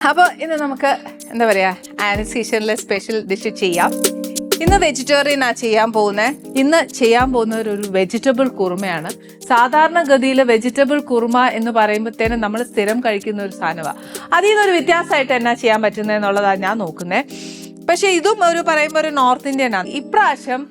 അപ്പോൾ ഇന്ന് നമുക്ക് എന്താ പറയുക ആനസീഷനിലെ സ്പെഷ്യൽ ഡിഷ് ചെയ്യാം. ഇന്ന് വെജിറ്റേറിയൻ ആ ചെയ്യാൻ പോകുന്നത് ഇന്ന് ചെയ്യാൻ പോകുന്ന ഒരു വെജിറ്റബിൾ കുറുമയാണ്. സാധാരണഗതിയിൽ വെജിറ്റബിൾ കുറുമ എന്ന് പറയുമ്പോഴത്തേനും നമ്മൾ സ്ഥിരം കഴിക്കുന്ന ഒരു സാധനമാണ് അതിൽ നിന്നൊരു വ്യത്യാസമായിട്ട് എന്നാ ചെയ്യാൻ പറ്റുന്നത് എന്നുള്ളതാണ് ഞാൻ നോക്കുന്നത് പക്ഷേ ഇതും ഒരു പറയുമ്പോൾ ഒരു നോർത്ത് ഇന്ത്യൻ ആണ്. ഇപ്രാവശ്യം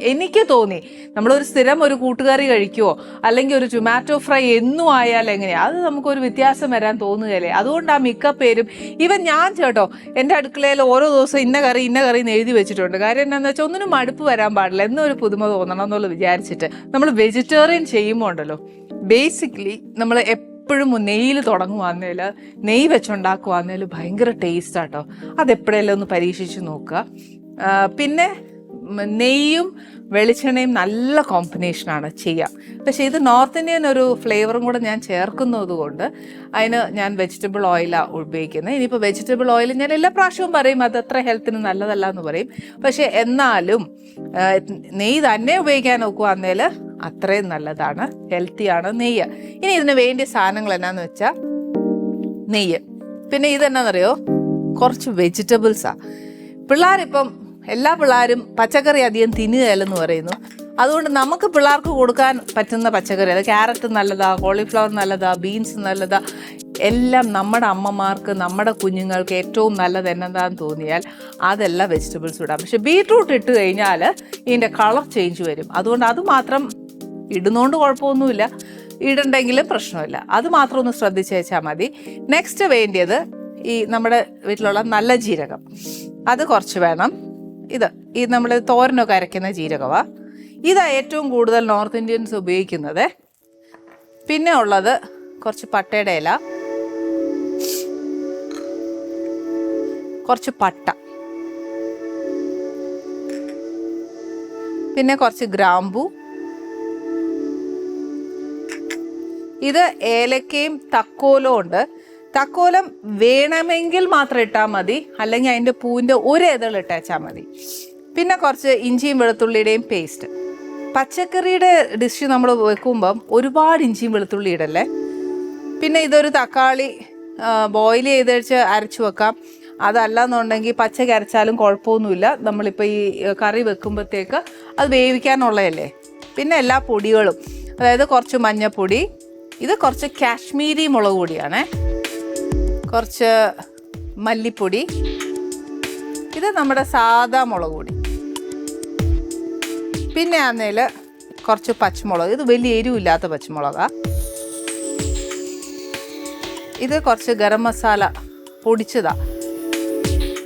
എനിക്ക് തോന്നി. നമ്മളൊരു സ്ഥിരം ഒരു കൂട്ടുകറി കഴിക്കുവോ? അല്ലെങ്കിൽ ഒരു ടൊമാറ്റോ ഫ്രൈ എന്നും ആയാൽ എങ്ങനെയാ അത് നമുക്കൊരു വ്യത്യാസം വരാൻ തോന്നുകയല്ലേ? അതുകൊണ്ട് ആ മിക്ക പേരും ഇവൻ ഞാൻ ചേട്ടോ എന്റെ അടുക്കളയിൽ ഓരോ ദിവസം ഇന്ന കറി ഇന്ന കറി എന്ന് എഴുതി വെച്ചിട്ടുണ്ട്. കാര്യം എന്താണെന്ന് വെച്ചാൽ ഒന്നിനും മടുപ്പ് വരാൻ പാടില്ല. എന്നൊരു പുതുമ തോന്നണം എന്നുള്ളത് വിചാരിച്ചിട്ട് നമ്മൾ വെജിറ്റേറിയൻ ചെയ്യുമ്പോൾ ഉണ്ടല്ലോ ബേസിക്കലി നമ്മൾ എപ്പോഴും നെയ്യിൽ തുടങ്ങുവാന്നേൽ നെയ്യ് വെച്ചുണ്ടാക്കുവാന്നേൽ ഭയങ്കര ടേസ്റ്റാട്ടോ അതെപ്പോഴെല്ലാം ഒന്ന് പരീക്ഷിച്ച് നോക്കുക. പിന്നെ നെയ്യും വെളിച്ചെണ്ണയും നല്ല കോമ്പിനേഷനാണ് ചെയ്യാം. പക്ഷേ ഇത് നോർത്ത് ഇന്ത്യൻ ഒരു ഫ്ലേവറും കൂടെ ഞാൻ ചേർക്കുന്നത് കൊണ്ട് അതിന് ഞാൻ വെജിറ്റബിൾ ഓയിലാണ് ഉപയോഗിക്കുന്നത്. ഇനിയിപ്പോൾ വെജിറ്റബിൾ ഓയിൽ ഞാൻ എല്ലാ പ്രാവശ്യവും പറയും അത് അത്ര ഹെൽത്തിന് നല്ലതല്ല എന്ന് പറയും. പക്ഷേ എന്നാലും നെയ്യ് തന്നെ ഉപയോഗിക്കാൻ നോക്കുവാന്നേൽ അത്രയും നല്ലതാണ് ഹെൽത്തിയാണ് നെയ്യ്. ഇനി ഇതിന് വേണ്ടിയ സാധനങ്ങൾ എന്നാന്ന് വെച്ചാൽ നെയ്യ്. പിന്നെ ഇതെന്നാന്നറിയോ? കുറച്ച് വെജിറ്റബിൾസാണ് പിള്ളേരിപ്പം എല്ലാ പിള്ളേരും പച്ചക്കറി അധികം തിന്നുകയല്ലെന്ന് പറയുന്നു. അതുകൊണ്ട് നമുക്ക് പിള്ളേർക്ക് കൊടുക്കാൻ പറ്റുന്ന പച്ചക്കറി അത് ക്യാരറ്റ് നല്ലതാ കോളിഫ്ലവർ നല്ലതാ ബീൻസ് നല്ലതാ എല്ലാം നമ്മുടെ അമ്മമാർക്ക് നമ്മുടെ കുഞ്ഞുങ്ങൾക്ക് ഏറ്റവും നല്ലത് എന്നതാന്ന് തോന്നിയാൽ അതെല്ലാം വെജിറ്റബിൾസ് ഇടാം. പക്ഷെ ബീട്രൂട്ട് ഇട്ട് കഴിഞ്ഞാൽ ഇതിന്റെ കളർ ചേഞ്ച് വരും. അതുകൊണ്ട് അത് മാത്രം ഇടുന്നോണ്ട് കുഴപ്പമൊന്നുമില്ല. ഇടണ്ടെങ്കിലും പ്രശ്നമില്ല. അത് മാത്രം ഒന്ന് ശ്രദ്ധിച്ച് വെച്ചാൽ മതി. നെക്സ്റ്റ് വേണ്ടിയത് ഈ നമ്മുടെ വീട്ടിലുള്ള നല്ല ജീരകം. അത് കുറച്ച് വേണം. ഇത് ഈ നമ്മൾ തോരനൊക്കെ അരയ്ക്കുന്ന ജീരകവാ. ഇതാണ് ഏറ്റവും കൂടുതൽ നോർത്ത് ഇന്ത്യൻസ് ഉപയോഗിക്കുന്നത്. പിന്നെ ഉള്ളത് കുറച്ച് പട്ടയുടെ ഇല. കുറച്ച് പട്ട. പിന്നെ കുറച്ച് ഗ്രാമ്പു. ഇത് ഏലക്കയും തക്കോലും ഉണ്ട്. തക്കോലം വേണമെങ്കിൽ മാത്രം ഇട്ടാൽ മതി. അല്ലെങ്കിൽ അതിന്റെ പൂവിന്റെ ഒരു ഇതൾ മതി. പിന്നെ കുറച്ച് ഇഞ്ചിയും വെളുത്തുള്ളിയുടെയും പേസ്റ്റ് പച്ചക്കറിയുടെ ഡിഷ് നമ്മൾ വെക്കുമ്പം ഒരുപാട് ഇഞ്ചിയും വെളുത്തുള്ളി ഇടല്ലേ? പിന്നെ ഇതൊരു തക്കാളി ബോയിൽ ചെയ്ത് വെച്ച് അരച്ചു വെക്കാം. അതല്ല എന്നുണ്ടെങ്കിൽ പച്ചക്ക് അരച്ചാലും കുഴപ്പമൊന്നുമില്ല. നമ്മളിപ്പോൾ ഈ കറി വെക്കുമ്പോഴത്തേക്ക് അത് വേവിക്കാനുള്ളതല്ലേ? പിന്നെ എല്ലാ പൊടികളും. അതായത് കുറച്ച് മഞ്ഞപ്പൊടി ഇത് കുറച്ച് കാശ്മീരി മുളക് പൊടിയാണേ. കുറച്ച് മല്ലിപ്പൊടി. ഇത് നമ്മുടെ സാധാ മുളക് പൊടി. പിന്നെ ആന്നേൽ കുറച്ച് പച്ചമുളക്. ഇത് വലിയ എരിവില്ലാത്ത പച്ചമുളകാണ് ഇത് കുറച്ച് ഗരം മസാല പൊടിച്ചതാ.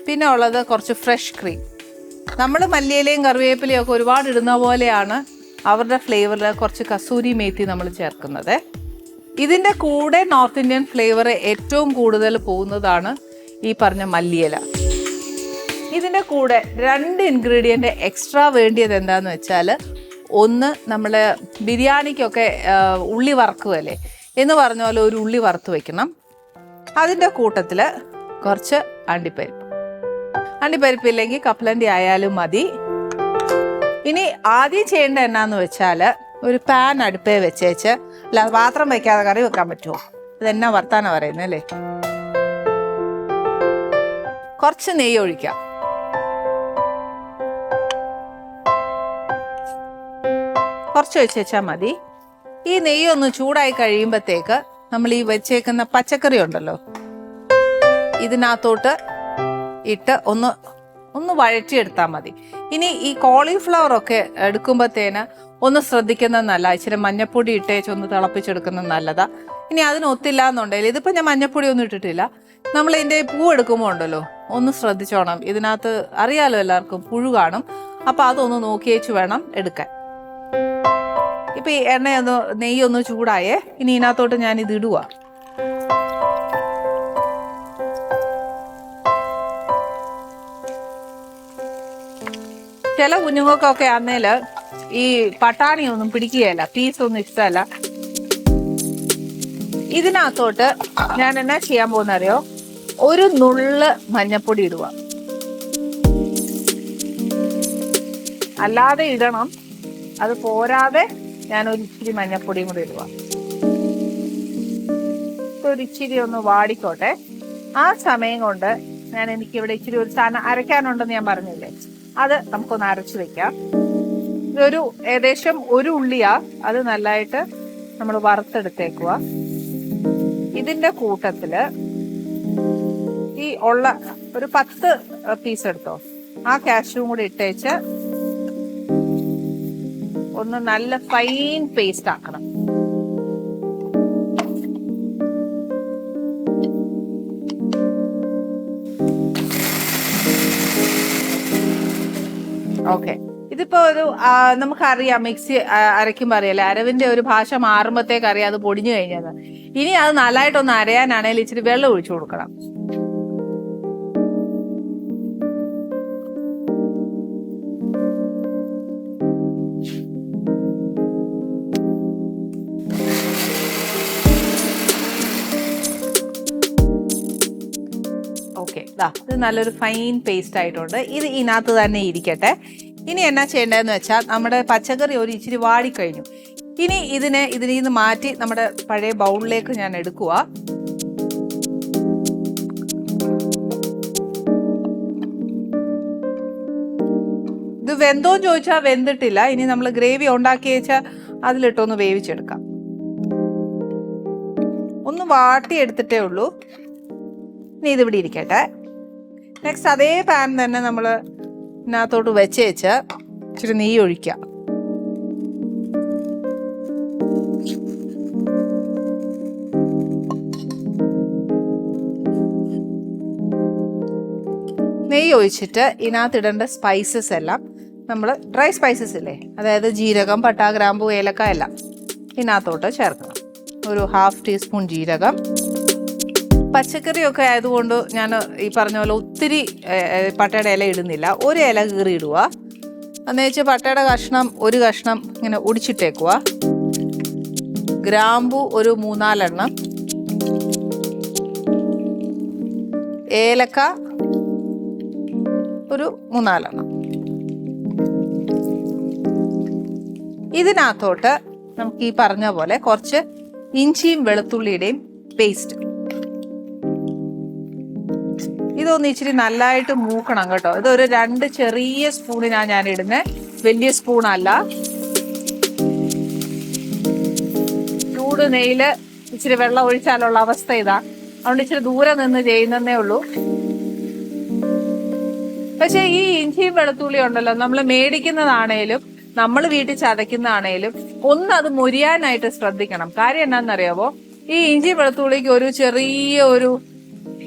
പിന്നെ ഉള്ളത് കുറച്ച് ഫ്രഷ് ക്രീം നമ്മൾ മല്ലിയിലയും കറിവേപ്പിലയും ഒക്കെ ഒരുപാട് ഇടുന്ന പോലെയാണ് അവരുടെ ഫ്ലേവറിൽ കുറച്ച് കസൂരി മേത്തി നമ്മൾ ചേർക്കുന്നത്. ഇതിന്റെ കൂടെ നോർത്ത് ഇന്ത്യൻ ഫ്ലേവർ ഏറ്റവും കൂടുതൽ പോകുന്നതാണ് ഈ പറഞ്ഞ മല്ലിയില. ഇതിന്റെ കൂടെ രണ്ട് ഇൻഗ്രീഡിയന്റ് എക്സ്ട്രാ വേണ്ടിയത് എന്താന്ന് വെച്ചാൽ ഒന്ന് നമ്മൾ ബിരിയാണിക്കൊക്കെ ഉള്ളി വറക്കുകയല്ലേ എന്ന് പറഞ്ഞ പോലെ ഒരു ഉള്ളി വറുത്ത് വയ്ക്കണം അതിന്റെ കൂട്ടത്തിൽ കുറച്ച് അണ്ടിപ്പരിപ്പ്. അണ്ടിപ്പരിപ്പ് ഇല്ലെങ്കിൽ കപ്പലണ്ടി ആയാലും മതി. ഇനി ആദ്യം ചെയ്യേണ്ട എന്നാന്ന് വെച്ചാൽ ഒരു പാൻ അടുപ്പേ വെച്ചേച്ച് അല്ല പാത്രം വയ്ക്കാതെ കറി വെക്കാൻ പറ്റുമോ ഇതെന്നെ വർത്താനം പറയുന്നത് അല്ലേ? കുറച്ച് നെയ്യ് ഒഴിക്കാം. കുറച്ച് വെച്ചാൽ മതി. ഈ നെയ്യ് ഒന്ന് ചൂടായി കഴിയുമ്പോഴത്തേക്ക് നമ്മൾ ഈ വെച്ചേക്കുന്ന പച്ചക്കറി ഉണ്ടല്ലോ ഇതിനകത്തോട്ട് ഇട്ട് ഒന്ന് ഒന്ന് വഴറ്റിയെടുത്താൽ മതി. ഇനി ഈ കോളിഫ്ലവർ ഒക്കെ എടുക്കുമ്പോഴത്തേന് ഒന്ന് ശ്രദ്ധിക്കുന്നത് നല്ല. ഇച്ചിരി മഞ്ഞപ്പൊടി ഇട്ടേച്ച് ഒന്ന് തിളപ്പിച്ചെടുക്കുന്നത് നല്ലതാ. ഇനി അതിന് ഒത്തില്ല എന്നുണ്ടെങ്കിൽ ഇതിപ്പോൾ ഞാൻ മഞ്ഞപ്പൊടി ഒന്നും ഇട്ടിട്ടില്ല നമ്മൾ ഇതിന്റെ പൂ എടുക്കുമ്പോൾ ഉണ്ടല്ലോ ഒന്ന് ശ്രദ്ധിച്ചോണം. ഇതിനകത്ത് അറിയാലോ എല്ലാവർക്കും പുഴു കാണും. അപ്പോൾ അതൊന്ന് നോക്കിയേച്ച് വേണം എടുക്കാൻ. ഇപ്പം ഈ എണ്ണയൊന്ന് നെയ്യൊന്ന് ചൂടായേ. ഇനി ഇതിനകത്തോട്ട് ഞാൻ ഇത് ഇടുക ചില കുഞ്ഞുങ്ങൾക്കൊക്കെ ആന്നേൽ ഈ പട്ടാണി ഒന്നും പിടിക്കുകയല്ല പീസ് ഒന്നും ഇഷ്ടമല്ല. ഇതിനകത്തോട്ട് ഞാൻ എന്നാ ചെയ്യാൻ പോകുന്ന അറിയോ ഒരു നുള്ള് മഞ്ഞപ്പൊടി ഇടുക. അല്ലാതെ ഇടണം. അത് പോരാതെ ഞാൻ ഒരു ഇച്ചിരി മഞ്ഞപ്പൊടിയും കൂടി ഇടുക. ഒരിച്ചിരി ഒന്ന് വാടിക്കോട്ടെ. ആ സമയം കൊണ്ട് ഞാൻ എനിക്ക് ഇവിടെ ഇച്ചിരി ഒരു സാധനം അരയ്ക്കാനുണ്ടെന്ന് ഞാൻ പറഞ്ഞില്ലേ? അത് നമുക്കൊന്ന് അരച്ചു വെക്കാം. ഇതൊരു ഏകദേശം ഒരു ഉള്ളിയാ. അത് നല്ലതായിട്ട് നമ്മൾ വറുത്തെടുത്തേക്കുക ഇതിന്റെ കൂട്ടത്തിൽ ഈ ഉള്ള ഒരു പത്ത് പീസ് എടുത്തോ. ആ കാഷ്യൂം കൂടി ഇട്ടേച്ച് ഒന്ന് നല്ല ഫൈൻ പേസ്റ്റ് ആക്കണം. ഓക്കെ. ഒരു നമുക്കറിയാം മിക്സി അരയ്ക്കുമ്പോൾ അരയ്ക്കുമ്പോ അറിയാലേ അരവിന്റെ ഒരു ഭാഷ മാറുമ്പോഴത്തേക്ക് അറിയാം അത് പൊടിഞ്ഞു കഴിഞ്ഞത്. ഇനി അത് നല്ലതായിട്ടൊന്ന് അരയാനാണെങ്കിൽ ഇച്ചിരി വെള്ളം ഒഴിച്ചു കൊടുക്കണം. ഇത് നല്ലൊരു ഫൈൻ പേസ്റ്റ് ആയിട്ടുണ്ട്. ഇത് ഇതിനകത്ത് തന്നെ ഇരിക്കട്ടെ. ഇനി എന്നാ ചെയ്യേണ്ടതെന്ന് വെച്ചാൽ നമ്മുടെ പച്ചക്കറി ഒരു ഇച്ചിരി വാടിക്കഴിഞ്ഞു. ഇനി ഇതിനെ ഇതിൽ നിന്ന് മാറ്റി നമ്മുടെ പഴയ ബൗളിലേക്ക് ഞാൻ എടുക്കുക ഇത് വെന്തോന്ന് ചോദിച്ചാൽ വെന്തിട്ടില്ല. ഇനി നമ്മൾ ഗ്രേവി ഉണ്ടാക്കി വെച്ചാൽ അതിലിട്ടൊന്ന് വേവിച്ചെടുക്കാം. ഒന്ന് വാട്ടി എടുത്തിട്ടേ ഉള്ളൂ. ഇനി ഇതിവിടെ ഇരിക്കട്ടെ. നെക്സ്റ്റ് അതേ പാൻ തന്നെ നമ്മൾ ഇതിനകത്തോട്ട് വെച്ച് വെച്ച് ഇച്ചിരി നെയ്യ് ഒഴിക്കുക. നെയ്യ് ഒഴിച്ചിട്ട് ഇതിനകത്തിടേണ്ട സ്പൈസസ് എല്ലാം നമ്മൾ ഡ്രൈ സ്പൈസസ് ഇല്ലേ? അതായത് ജീരകം പട്ട ഗ്രാമ്പു ഏലക്ക എല്ലാം ഇതിനകത്തോട്ട് ചേർക്കണം. ഒരു ഹാഫ് ടീസ്പൂൺ ജീരകം. പച്ചക്കറിയൊക്കെ ആയതുകൊണ്ട് ഞാൻ ഈ പറഞ്ഞ പോലെ ഒത്തിരി പട്ടയുടെ ഇല ഇടുന്നില്ല. ഒരു ഇല കീറി ഇടുക. എന്ന് വെച്ചാൽ പട്ടയുടെ കഷ്ണം ഒരു കഷ്ണം ഇങ്ങനെ ഒടിച്ചിട്ടേക്കുക. ഗ്രാമ്പു ഒരു മൂന്നാലെണ്ണം. ഏലക്ക ഒരു മൂന്നാലെണ്ണം. ഇതിനകത്തോട്ട് നമുക്ക് ഈ പറഞ്ഞ പോലെ കുറച്ച് ഇഞ്ചിയും വെളുത്തുള്ളിയുടെയും പേസ്റ്റ്. ഇതൊന്ന് ഇച്ചിരി നല്ലതായിട്ട് മൂക്കണം കേട്ടോ. ഇതൊരു രണ്ട് ചെറിയ സ്പൂണിനാണ് ഞാൻ ഇടുന്നത് വലിയ സ്പൂണല്ല. ചൂട് നെയ്യിൽ ഇച്ചിരി വെള്ളം ഒഴിച്ചാലുള്ള അവസ്ഥ ഇതാ. അതുകൊണ്ട് ഇച്ചിരി ദൂരെ നിന്ന് ചെയ്യുന്നതേ ഉള്ളൂ. പക്ഷെ ഈ ഇഞ്ചിയും വെളുത്തുള്ളി ഉണ്ടല്ലോ നമ്മൾ മേടിക്കുന്നതാണേലും നമ്മൾ വീട്ടിൽ ചതയ്ക്കുന്നതാണേലും ഒന്ന് അത് മുരിയാനായിട്ട് ശ്രദ്ധിക്കണം. കാര്യം എന്നാന്നറിയാവോ? ഈ ഇഞ്ചി വെളുത്തുള്ളിക്ക് ഒരു ചെറിയ ഒരു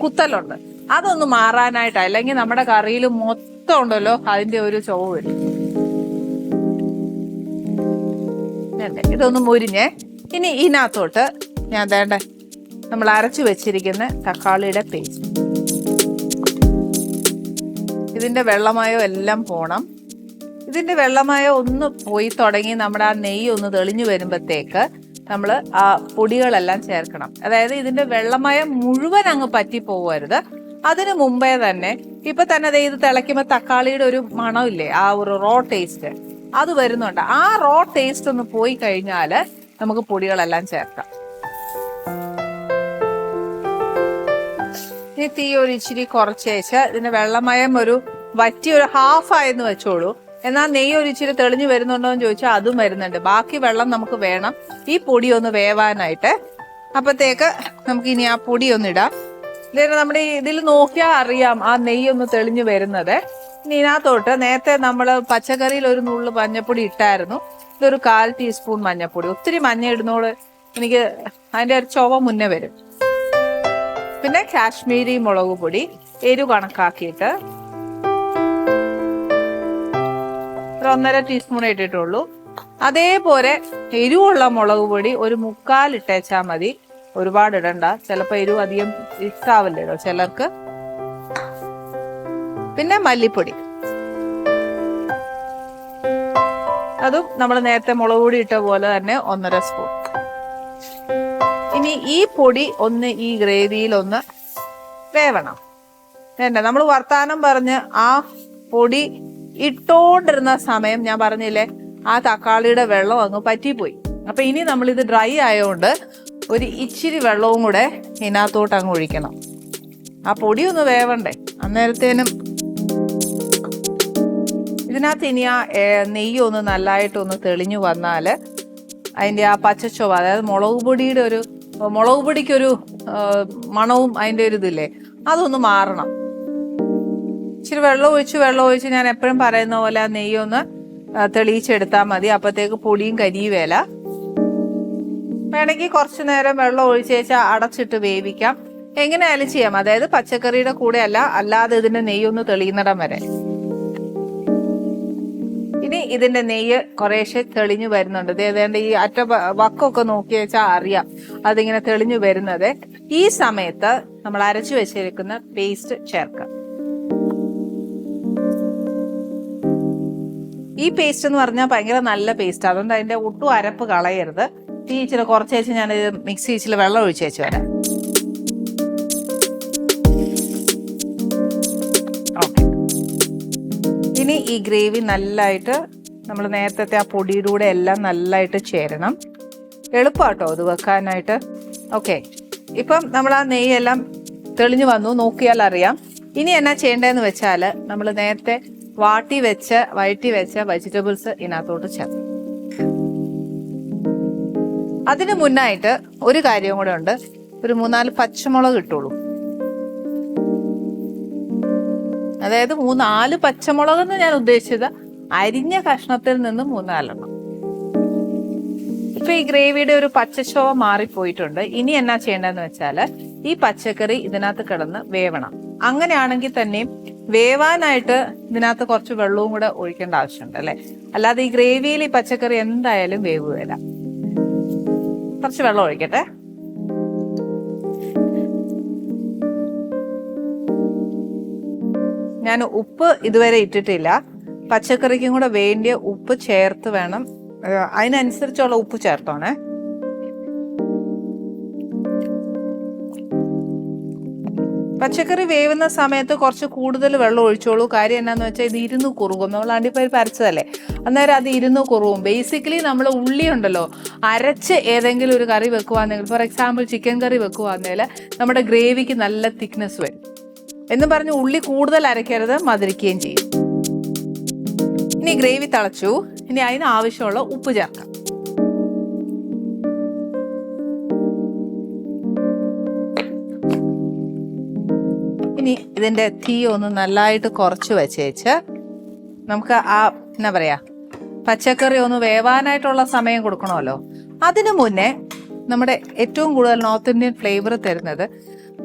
കുത്തലുണ്ട്. അതൊന്ന് മാറാനായിട്ട്. അല്ലെങ്കിൽ നമ്മുടെ കറിയിൽ മൊത്തം ഉണ്ടല്ലോ അതിന്റെ ഒരു ചുവ വരും. ഇതൊന്ന് മുരിഞ്ഞേ. ഇനി ഇതിനകത്തോട്ട് ഞാൻ വേണ്ട നമ്മൾ അരച്ചു വെച്ചിരിക്കുന്ന തക്കാളിയുടെ പേസ്റ്റ് ഇതിന്റെ വെള്ളമയോ എല്ലാം പോണം. ഇതിന്റെ വെള്ളമയോ ഒന്ന് പോയി തുടങ്ങി നമ്മുടെ ആ നെയ്യ് ഒന്ന് തെളിഞ്ഞു വരുമ്പോഴത്തേക്ക് നമ്മൾ ആ പൊടികളെല്ലാം ചേർക്കണം. അതായത് ഇതിന്റെ വെള്ളമയം മുഴുവൻ അങ്ങ് പറ്റി പോകരുത് അതിന് മുമ്പേ തന്നെ ഇപ്പൊ തന്നെ ഇത് തിളയ്ക്കുമ്പോൾ തക്കാളിയുടെ ഒരു മണമില്ലേ ആ ഒരു റോ ടേസ്റ്റ് അത് വരുന്നുണ്ട്. ആ റോ ടേസ്റ്റ് ഒന്ന് പോയി കഴിഞ്ഞാൽ നമുക്ക് പൊടികളെല്ലാം ചേർക്കാം. ഇനി തീ ഒരു ഇച്ചിരി കുറച്ചേച്ച് ഇതിന്റെ വെള്ളമയം ഒരു വറ്റി ഒരു ഹാഫ് ആയെന്ന് വെച്ചോളൂ. എന്നാൽ നെയ്യ് ഒരു ഇച്ചിരി തെളിഞ്ഞു വരുന്നുണ്ടോ എന്ന് ചോദിച്ചാൽ അതും വരുന്നുണ്ട്. ബാക്കി വെള്ളം നമുക്ക് വേണം. ഈ പൊടി ഒന്ന് വേവാനായിട്ട്. അപ്പത്തേക്ക് നമുക്ക് ഇനി ആ പൊടി ഒന്ന് ഇടാം. ഇതിന് നമ്മുടെ ഇതിൽ നോക്കിയാൽ അറിയാം ആ നെയ്യ് ഒന്ന് തെളിഞ്ഞു വരുന്നത്. ഇനി ഇതിനകത്തോട്ട് നേരത്തെ നമ്മൾ പച്ചക്കറിയിൽ ഒരു നുള്ളു മഞ്ഞപ്പൊടി ഇട്ടായിരുന്നു. ഇതൊരു കാൽ ടീസ്പൂൺ മഞ്ഞപ്പൊടി. ഒത്തിരി മഞ്ഞ ഇടുന്നോട് എനിക്ക് അതിന്റെ ഒരു ചുവ മുന്നേ വരും. പിന്നെ കാശ്മീരി മുളക് പൊടി എരു കണക്കാക്കിയിട്ട് ഒരു ഒന്നര ടീസ്പൂൺ ഇട്ടിട്ടുള്ളൂ. അതേപോലെ എരിവുള്ള മുളക് പൊടി ഒരു മുക്കാൽ ഇട്ടേച്ചാൽ മതി. ഒരുപാട് ഇടണ്ട. ചിലപ്പോൾ എരിവ് അധികം ഇഷ്ടാവില്ലല്ലോ ചിലർക്ക്. പിന്നെ മല്ലിപ്പൊടി. അതും നമ്മൾ നേരത്തെ മുളക് പൊടി ഇട്ട പോലെ തന്നെ ഒന്നര സ്പൂൺ. ഇനി ഈ പൊടി ഒന്ന് ഈ ഗ്രേവിയിൽ ഒന്ന് വേവണം. വേണ്ട നമ്മൾ വർത്താനം പറഞ്ഞ് ആ പൊടി ഇട്ടോണ്ടിരുന്ന സമയം ഞാൻ പറഞ്ഞില്ലേ ആ തക്കാളിയുടെ വെള്ളം അങ്ങ് പറ്റിപ്പോയി. അപ്പൊ ഇനി നമ്മൾ ഇത് ഡ്രൈ ആയതുകൊണ്ട് ഒരു ഇച്ചിരി വെള്ളവും കൂടെ ഇതിനകത്തോട്ട് അങ്ങ് ഒഴിക്കണം. ആ പൊടിയൊന്ന് വേവണ്ടേ? അന്നേരത്തേനും ഇതിനകത്ത് ഇനി ആ നെയ്യൊന്ന് നല്ലതായിട്ടൊന്ന് തെളിഞ്ഞു വന്നാൽ അതിന്റെ ആ പച്ചച്ചുവ അതായത് മുളക് പൊടിയുടെ ഒരു മുളക് പൊടിക്കൊരു മണവും അതിന്റെ ഒരു ഇതില്ലേ അതൊന്ന് മാറണം. ഇച്ചിരി വെള്ളം ഒഴിച്ച് വെള്ളം ഒഴിച്ച് ഞാൻ എപ്പോഴും പറയുന്ന പോലെ ആ നെയ്യൊന്ന് തെളിയിച്ചെടുത്താൽ മതി. അപ്പോഴത്തേക്ക് പൊടിയും കരിയുവേല. വേണമെങ്കിൽ കുറച്ച് നേരം വെള്ളം ഒഴിച്ച് അടച്ചിട്ട് വേവിക്കാം. എങ്ങനെയായാലും ചെയ്യാം. അതായത് പച്ചക്കറിയുടെ കൂടെ അല്ല അല്ലാതെ ഇതിന്റെ നെയ്യൊന്ന് തെളിയുന്നിടം വരെ. ഇനി ഇതിന്റെ നെയ്യ് കുറേശ്ശെ തെളിഞ്ഞു വരുന്നുണ്ട്. ഏതാണ്ട് ഈ അറ്റ വക്കൊക്കെ നോക്കി വെച്ചാൽ അറിയാം അതിങ്ങനെ തെളിഞ്ഞു വരുന്നത്. ഈ സമയത്ത് നമ്മൾ അരച്ചു വെച്ചിരിക്കുന്ന പേസ്റ്റ് ചേർക്കാം. ഈ പേസ്റ്റ് എന്ന് പറഞ്ഞാൽ ഭയങ്കര നല്ല പേസ്റ്റ്. അതുകൊണ്ട് അതിന്റെ ഒട്ടും അരപ്പ് കളയരുത്. തീ ഇച്ചിരി വെച്ച് ഞാൻ മിക്സി ഇച്ചിരി വെള്ളം ഒഴിച്ച് വെച്ച് വരാം. ഇനി ഈ ഗ്രേവി നല്ലതായിട്ട് നമ്മൾ നേരത്തെ ആ പൊടിയുടെ കൂടെ എല്ലാം നല്ലതായിട്ട് ചേരണം. എളുപ്പാട്ടോ അത് വെക്കാനായിട്ട്. ഓക്കെ. ഇപ്പം നമ്മൾ ആ നെയ്യെല്ലാം തെളിഞ്ഞു വന്നു നോക്കിയാൽ അറിയാം. ഇനി എന്നാ ചെയ്യേണ്ടതെന്ന് വെച്ചാൽ നമ്മൾ നേരത്തെ വാട്ടി വെച്ച വഴറ്റി വെച്ച വെജിറ്റബിൾസ് ഇതിനകത്തോട്ട് ചേർക്കും അതിന് മുന്നായിട്ട് ഒരു കാര്യം കൂടെ ഉണ്ട്. ഒരു മൂന്നാൽ പച്ചമുളക് ഇട്ടോളൂ. അതായത് മൂന്നാൽ പച്ചമുളക് എന്ന് ഞാൻ ഉദ്ദേശിച്ചത് അരിഞ്ഞ കഷ്ണത്തിൽ നിന്ന് മൂന്നാലെണ്ണം. ഇപ്പൊ ഈ ഗ്രേവിയുടെ ഒരു പച്ചശോഭ മാറിപ്പോയിട്ടുണ്ട്. ഇനി എന്നാ ചെയ്യേണ്ടതെന്ന് വെച്ചാൽ ഈ പച്ചക്കറി ഇതിനകത്ത് കിടന്ന് വേവണം. അങ്ങനെയാണെങ്കിൽ തന്നെയും വേവാനായിട്ട് ഇതിനകത്ത് കുറച്ച് വെള്ളവും കൂടെ ഒഴിക്കേണ്ട ആവശ്യമുണ്ട് അല്ലെ? അല്ലാതെ ഈ ഗ്രേവിയിൽ ഈ പച്ചക്കറി എന്തായാലും വേവുകയില്ല. കുറച്ച് വെള്ളം ഒഴിക്കട്ടെ. ഞാൻ ഉപ്പ് ഇതുവരെ ഇട്ടിട്ടില്ല. പച്ചക്കറിക്കും കൂടെ വേണ്ടിയ ഉപ്പ് ചേർത്ത് വേണം. അതിനനുസരിച്ചുള്ള ഉപ്പ് ചേർത്തോണേ. പച്ചക്കറി വേവുന്ന സമയത്ത് കുറച്ച് കൂടുതൽ വെള്ളം ഒഴിച്ചോളൂ. കാര്യം എന്നാന്ന് വെച്ചാൽ ഇത് ഇരുന്ന് കുറുകും. നമ്മൾ അണ്ടിപ്പരിപ്പ് അരച്ചതല്ലേ? അന്നേരം അത് ഇരുന്ന് കുറുകും. ബേസിക്കലി നമ്മൾ ഉള്ളി ഉണ്ടല്ലോ അരച്ച് ഏതെങ്കിലും ഒരു കറി വെക്കുവാണെങ്കിൽ ഫോർ എക്സാമ്പിൾ ചിക്കൻ കറി വെക്കുവാണെങ്കിൽ നമ്മുടെ ഗ്രേവിക്ക് നല്ല തിക്നെസ് വരും. എന്ന് പറഞ്ഞ് ഉള്ളി കൂടുതൽ അരയ്ക്കരുത് മധുരിക്കുകയും ചെയ്യും. ഇനി ഗ്രേവി തിളച്ചു. ഇനി അതിന് ആവശ്യമുള്ള ഉപ്പ് ചേർക്കാം. ഇനി ഇതിന്റെ തീ ഒന്ന് നല്ലതായിട്ട് കുറച്ച് വെച്ചേച്ച് നമുക്ക് ആ എന്നാ പറയാ പച്ചക്കറി ഒന്ന് വേവാനായിട്ടുള്ള സമയം കൊടുക്കണമല്ലോ. അതിനു മുന്നേ നമ്മുടെ ഏറ്റവും കൂടുതൽ നോർത്ത് ഇന്ത്യൻ ഫ്ലേവർ തരുന്നത്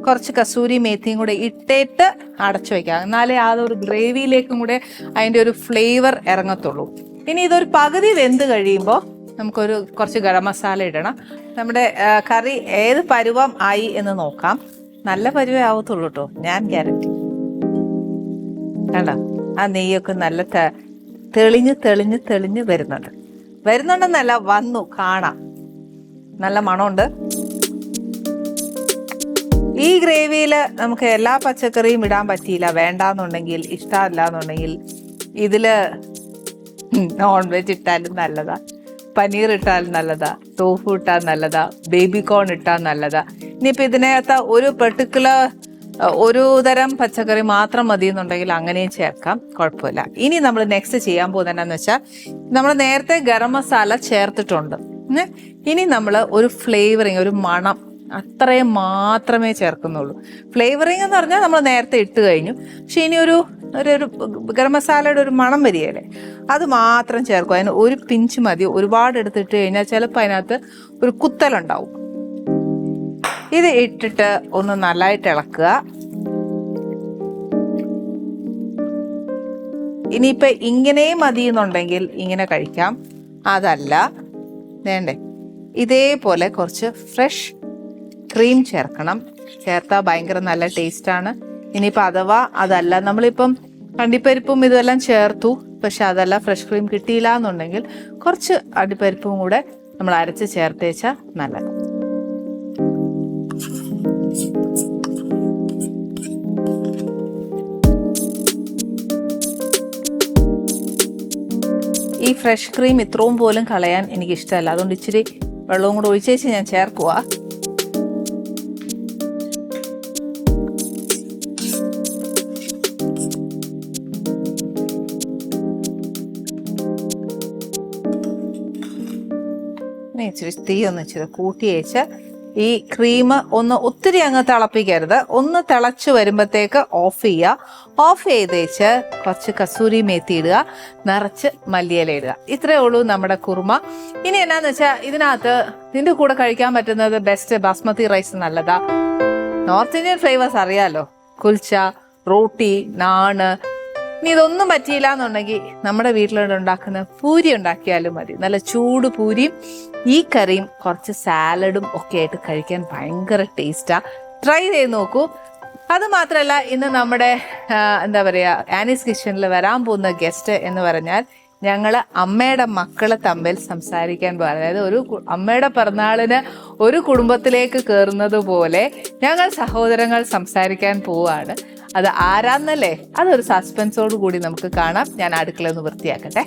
കുറച്ച് കസൂരി മേത്തിയും കൂടെ ഇട്ടിട്ട് അടച്ചു വയ്ക്കാം എന്നാലേ ഒരു ഗ്രേവിയിലേക്കും കൂടെ അതിന്റെ ഒരു ഫ്ലേവർ ഇറങ്ങത്തുള്ളൂ. ഇനി ഇതൊരു പകുതി വെന്ത് കഴിയുമ്പോൾ നമുക്കൊരു കുറച്ച് ഗരം മസാല ഇടണം. നമ്മുടെ കറി ഏത് പരുവം ആയി എന്ന് നോക്കാം. നല്ല പരുവേ ആവത്തുള്ളൂ കേട്ടോ ഞാൻ ഗ്യാരണ്ടി കണ്ടോ? ആ നെയ്യൊക്കെ നല്ല തെളിഞ്ഞ് തെളിഞ്ഞ് തെളിഞ്ഞ് വരുന്നുണ്ട്. വരുന്നുണ്ടെന്നല്ല വന്നു. കാണാം. നല്ല മണമുണ്ട്. ഈ ഗ്രേവിയിൽ നമുക്ക് എല്ലാ പച്ചക്കറിയും ഇടാൻ പറ്റിയില്ല. വേണ്ടാന്നുണ്ടെങ്കിൽ ഇഷ്ടമല്ല എന്നുണ്ടെങ്കിൽ ഇതിൽ നോൺ വെജ് ഇട്ടാലും നല്ലതാ. പനീർ ഇട്ടാലും നല്ലതാ. ടോഫു ഇട്ടാൽ നല്ലതാ. ബേബി കോൺ ഇട്ടാൽ നല്ലതാ. ഇനിയിപ്പോൾ ഇതിനകത്ത് ഒരു പെർട്ടിക്കുലർ ഒരു തരം പച്ചക്കറി മാത്രം മതി എന്നുണ്ടെങ്കിൽ അങ്ങനെയും ചേർക്കാം. കുഴപ്പമില്ല. ഇനി നമ്മൾ നെക്സ്റ്റ് ചെയ്യാൻ പോകുന്നത് എന്താണെന്ന് വെച്ചാൽ നമ്മൾ നേരത്തെ ഗരം മസാല ചേർത്തിട്ടുണ്ട്. ഇനി നമ്മൾ ഒരു ഫ്ലേവറിങ് ഒരു മണം അത്രയും മാത്രമേ ചേർക്കുന്നുള്ളൂ. ഫ്ലേവറിങ് എന്ന് പറഞ്ഞാൽ നമ്മൾ നേരത്തെ ഇട്ട് കഴിഞ്ഞു. പക്ഷെ ഇനി ഒരു ഒരു ഗരം മസാലയുടെ ഒരു മണം വരികയല്ലേ? അത് മാത്രം ചേർക്കും. അതിന് ഒരു പിഞ്ച് മതി. ഒരുപാട് എടുത്തിട്ട് കഴിഞ്ഞാൽ ചിലപ്പോൾ അതിനകത്ത് ഒരു കുത്തലുണ്ടാവും. ഇത് ഇട്ടിട്ട് ഒന്ന് നല്ലതായിട്ട് ഇളക്കുക. ഇനിയിപ്പോൾ ഇങ്ങനെയും മതി എന്നുണ്ടെങ്കിൽ ഇങ്ങനെ കഴിക്കാം. അതല്ല. വേണ്ടേ? ഇതേപോലെ കുറച്ച് ഫ്രഷ് ക്രീം ചേർക്കണം. ചേർത്താൽ ഭയങ്കര നല്ല ടേസ്റ്റാണ്. ഇനിയിപ്പോൾ അഥവാ അതല്ല. നമ്മളിപ്പം കണ്ടിപ്പരിപ്പും ഇതെല്ലാം ചേർത്തു. പക്ഷെ അതല്ല ഫ്രഷ് ക്രീം കിട്ടിയില്ല എന്നുണ്ടെങ്കിൽ കുറച്ച് അണ്ടിപ്പരിപ്പും കൂടെ നമ്മൾ അരച്ച് ചേർത്തേച്ചാൽ നല്ലത്. ഈ ഫ്രഷ് ക്രീം ഇത്രയും പോലും കളയാൻ എനിക്കിഷ്ടമല്ല. അതുകൊണ്ട് ഇച്ചിരി വെള്ളവും കൂടെ ഒഴിച്ചേച്ച് ഞാൻ ചേർക്കുക ഇച്ചിരി തീ ഒന്ന് ഇച്ചിരി കൂട്ടിയേച്ച് ഈ ക്രീം ഒന്ന് ഒത്തിരി അങ്ങ് തിളപ്പിക്കരുത്. ഒന്ന് തിളച്ച് വരുമ്പോഴത്തേക്ക് ഓഫ് ചെയ്യുക. ഓഫ് ചെയ്തേച്ച് കുറച്ച് കസൂരി മേത്തി ഇടുക. നിറച്ച് മല്ലിയില ഇടുക. ഇത്രയേ ഉള്ളൂ നമ്മുടെ കുറുമ. ഇനി എന്നാന്ന് വെച്ചാൽ ഇതിനകത്ത് ഇതിന്റെ കൂടെ കഴിക്കാൻ പറ്റുന്നത് ബെസ്റ്റ് ബാസ്മതി റൈസ് നല്ലതാ. നോർത്ത് ഇന്ത്യൻ ഫ്ലേവേഴ്സ് അറിയാലോ. കുൽച്ച റോട്ടി നാണ്. ഇനി ഇതൊന്നും പറ്റിയില്ല എന്നുണ്ടെങ്കിൽ നമ്മുടെ വീട്ടിലുണ്ടാക്കുന്ന പൂരി ഉണ്ടാക്കിയാലും മതി. നല്ല ചൂട് പൂരിയും ഈ കറിയും കുറച്ച് സാലഡും ഒക്കെ ആയിട്ട് കഴിക്കാൻ ഭയങ്കര ടേസ്റ്റാ ട്രൈ ചെയ്ത് നോക്കൂ. അത് മാത്രമല്ല ഇന്ന് നമ്മുടെ എന്താ പറയുക ആനീസ് കിച്ചണിൽ വരാൻ പോകുന്ന ഗസ്റ്റ് എന്ന് പറഞ്ഞാൽ ഞങ്ങൾ അമ്മയുടെ മക്കളെ തമ്മിൽ സംസാരിക്കാൻ പോകാൻ അതായത് ഒരു അമ്മയുടെ പിറന്നാളിന് ഒരു കുടുംബത്തിലേക്ക് കയറുന്നത് പോലെ ഞങ്ങൾ സഹോദരങ്ങൾ സംസാരിക്കാൻ പോവാണ്. അത് ആരാന്നല്ലേ? അതൊരു സസ്പെൻസോട് കൂടി നമുക്ക് കാണാം. ഞാൻ അടുക്കളയൊന്ന് വൃത്തിയാക്കട്ടെ.